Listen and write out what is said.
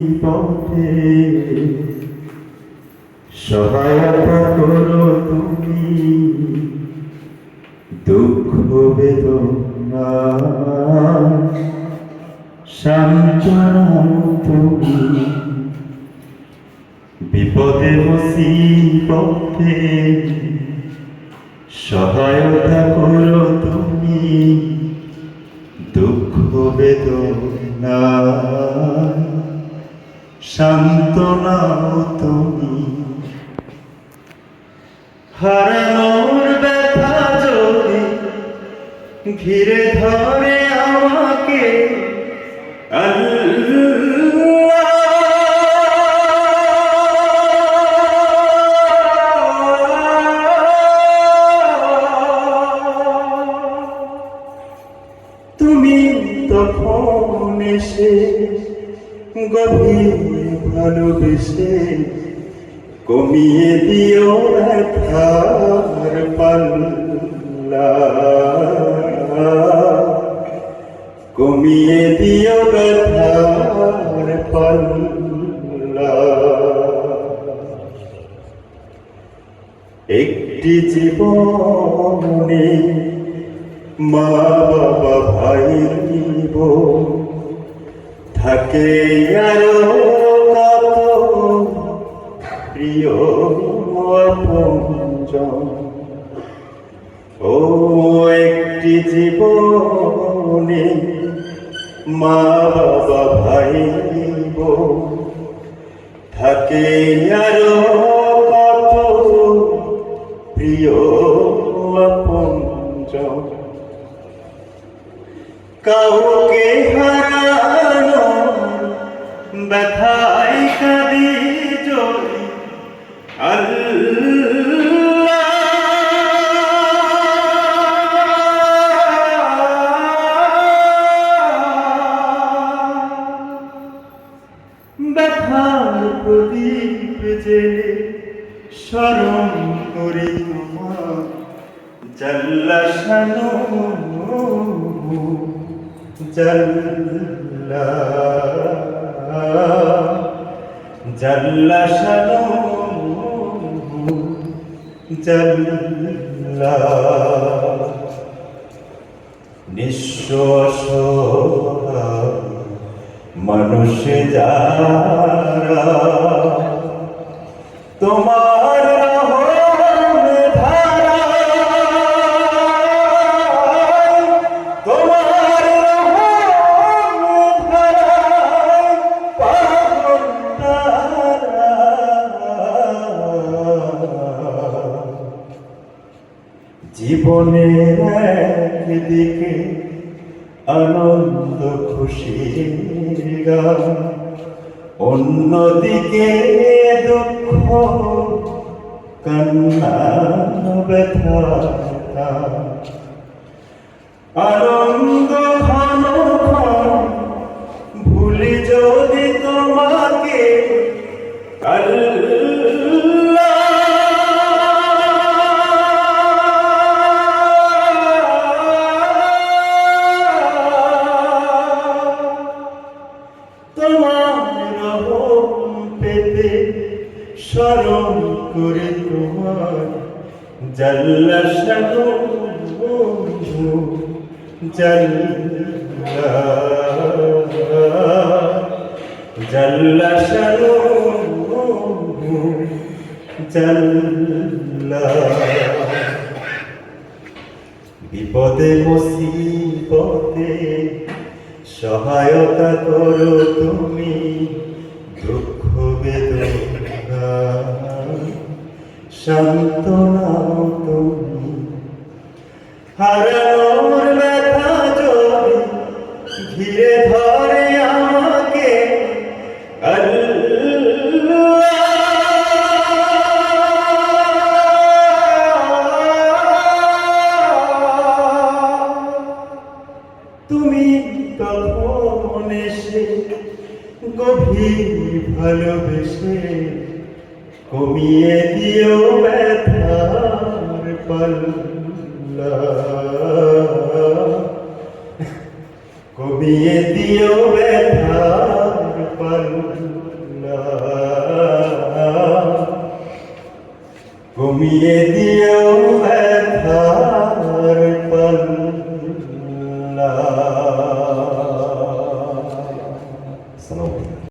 পথে। সহায়তা করো তুমি। দুঃখ, বেদনা, সান্ত্বনা তুমি। বিপদে মুসিবতে সহায়তা করো তুমি। দুঃখ, বেদনা। সান্ত্বনাও তুমি। হারানোর ব্যথা যদি ঘিরে ধরে আমাকে তুমি তখন এসে গভীর ভালোবেসে কমিয়ে দিও ব্যথার পাল্লা। কমিয়ে দিও ব্যথার পাল্লা। একটি জীবনে মা বাবা ভাই থাকে আরও একটি জীবনে মা বাবা ভাই থাকে আরও কত প্রিয় আপনজন। কাউকে জেলে স্মরণ করি তোমার জাল্লা শানু। জাল্লা। জাল্লা শানু। জাল্লা। অসহায় মানুষ যারা তোমার জীবনের একদিকে আনন্দ খুশির গান। অন্যদিকে দুঃখ কান্না ব্যথা আনন্দ ঘন পেতে স্মরণ করে তোমার। জাল্লা শানু জাল্লা জাল্লা শানু জাল্লা বিপদে মুসিবতে সহায়তা করো তুমি, দুঃখ বেদনা সান্ত্বনাও তুমি হারানোর ব্যথা যদি ঘিরে ভালোবেসে কমিয়ে দিও ব্যথার পাল্লা। কমিয়ে দিও ব্যথার পাল্লা। কমিয়ে দিও ব্যথার